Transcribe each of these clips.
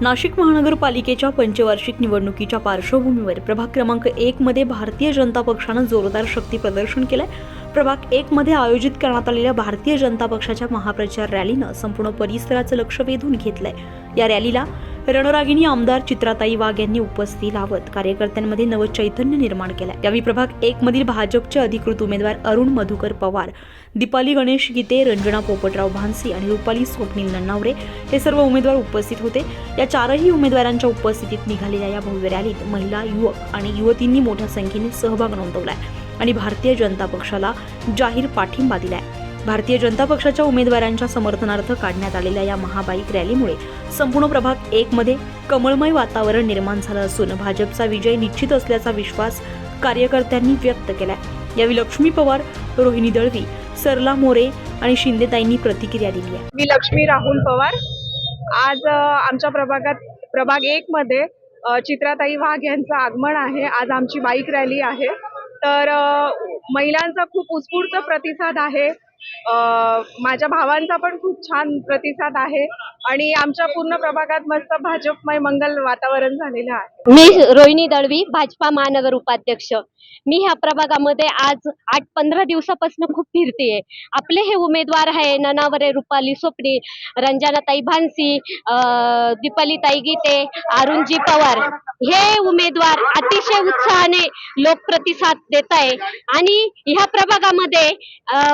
नाशिक महानगरपालिकेच्या पंचवार्षिक निवडणुकीच्या पार्श्वभूमीवर प्रभाग क्रमांक एक मध्ये भारतीय जनता पक्षानं जोरदार शक्ती प्रदर्शन केलंय. प्रभाग एक मध्ये आयोजित करण्यात आलेल्या भारतीय जनता पक्षाच्या महाप्रचार रॅलीनं संपूर्ण परिसराचं लक्ष वेधून घेतलंय. या रॅलीला रणरागिणी आमदार चित्राताई वाघ यांनी उपस्थिती लावत कार्यकर्त्यांमध्ये नवचैतन्य निर्माण केलं यावेळी प्रभाग एक मधील भाजपचे अधिकृत उमेदवार अरुण मधुकर पवार दीपाली गणेश गीते रंजना पोपटराव भानसी आणि रुपाली स्वप्नील नन्नावरे हे सर्व उमेदवार उपस्थित होते. या चारही उमेदवारांच्या उपस्थितीत निघालेल्या या भव्य रॅलीत महिला युवक आणि युवतींनी मोठ्या संख्येने सहभाग नोंदवलाय आणि भारतीय जनता पक्षाला जाहीर पाठिंबा दिलाय. भारतीय जनता पक्षाच्या उमेदवारांच्या समर्थनार्थ काढण्यात आलेल्या या महाबाईक रॅलीमुळे संपूर्ण प्रभाग एक मध्ये कमळमय वातावरण निर्माण झालं असून भाजपचा विजय निश्चित असल्याचा विश्वास कार्यकर्त्यांनी व्यक्त केलाय. यावेळी लक्ष्मी पवार रोहिणी दळवी सरला मोरे आणि शिंदेताईंनी प्रतिक्रिया दिली आहे. मी लक्ष्मी राहुल पवार. आज आमच्या प्रभागात प्रभाग एक मध्ये चित्राताई वाघ यांचं आगमन आहे. आज आमची बाईक रॅली आहे. तर महिलांचा खूप उत्स्फूर्त प्रतिसाद आहे. माझ्या भावांचा पण खूप छान प्रतिसाद आहे आणि आमच्या पूर्ण प्रभागात मस्त भाजपमय मंगल वातावरण झालेलं आहे. मी रोहिणी दळवी भाजपा महानगर उपाध्यक्ष. मी ह्या प्रभागामध्ये आज आठ पंधरा दिवसापासून खूप फिरतेय. आपले हे उमेदवार आहे ननावरे रुपाली सोपडी रंजनाताई भानसी दीपाली दीपालीताई गीते अरुणजी पवार. हे उमेदवार अतिशय उत्साहाने लोक प्रतिसाद देत आहे आणि ह्या प्रभागामध्ये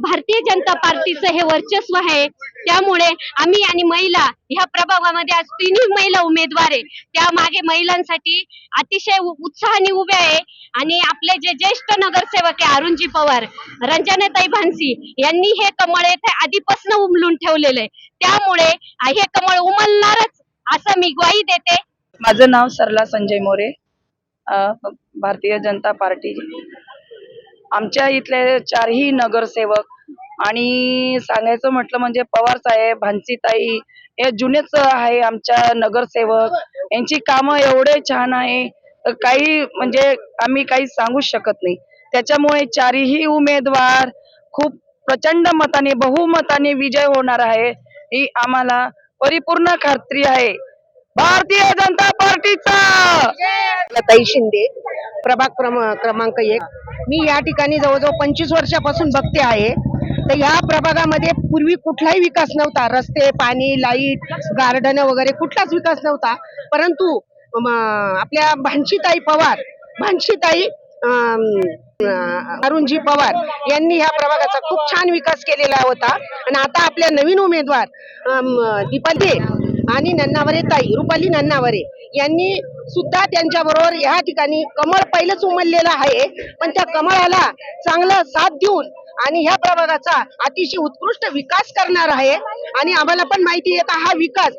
भारतीय जनता पार्टीचं हे वर्चस्व आहे. त्यामुळे आम्ही आणि महिला ह्या प्रभागामध्ये आज तिन्ही महिला उमेदवार आहे. त्या मागे महिलांसाठी अतिशय उत्साहाने उभे आहे. आणि आपले जे ज्येष्ठ नगरसेवक आहे अरुणजी पवार रंजनाताई भानसी यांनी हे कमळ येथे आधीपासून उमलून ठेवलेलं आहे. त्यामुळे हे कमळ उमलणारच असं मी ग्वाही देते. माझं नाव सरला संजय मोरे. भारतीय जनता पार्टी. आमच्या इथले चारही नगरसेवक आणि सांगायचं म्हटलं म्हणजे पवार साहेब भानसीताई हे जुनेच आहे आमच्या नगरसेवक. यांची कामं एवढे छान आहे तर काही म्हणजे आम्ही काही सांगूच शकत नाही. त्याच्यामुळे चारही उमेदवार खूप प्रचंड मताने बहुमताने विजय होणार आहे ही आम्हाला परिपूर्ण खात्री आहे. भारतीय जनता पार्टीचा! लताई शिंदे प्रभाग क्रमांक एक. मी या ठिकाणी जवळजवळ पंचवीस वर्षापासून बघते आहे. तर या प्रभागामध्ये पूर्वी कुठलाही विकास नव्हता. रस्ते पाणी लाइट गार्डन वगैरे कुठलाच विकास नव्हता. परंतु आपल्या भानशीताई पवार भानशीताई अं, अरुणजी पवार यांनी ह्या प्रभागाचा खूप छान विकास केलेला होता. आणि आता आपल्या नवीन उमेदवार दीपाली आणि नन्नावरे ताई रुपाली नन्नावरे यांनी सुद्धा त्यांच्या बरोबर या ठिकाणी कमळ पहिलंच उमललेलं आहे. पण त्या कमळाला चांगलं साथ देऊन आणि ह्या प्रभागाचा अतिशय उत्कृष्ट विकास करणार आहे. आणि आम्हाला पण माहिती आहे का हा विकास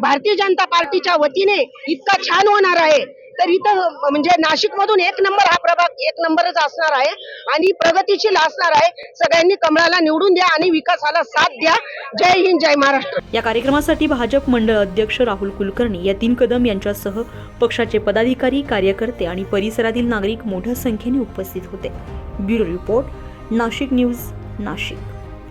भारतीय जनता पार्टीच्या वतीने इतका छान होणार आहे. तर इथं म्हणजे नाशिक मधून एक नंबर हा प्रभाग एक नंबरच असणार आहे. आणि प्रगतीशील असणार आहे. सगळ्यांनी कमळाला निवडून द्या आणि विकासाला साथ द्या. जय हिंद जय महाराष्ट्र. या कार्यक्रमासाठी भाजप मंडळ अध्यक्ष राहुल कुलकर्णी यतीन कदम यांच्यासह पक्षाचे पदाधिकारी कार्यकर्ते आणि परिसरातील नागरिक मोठ्या संख्येने उपस्थित होते. Bureau report Nashik news Nashik.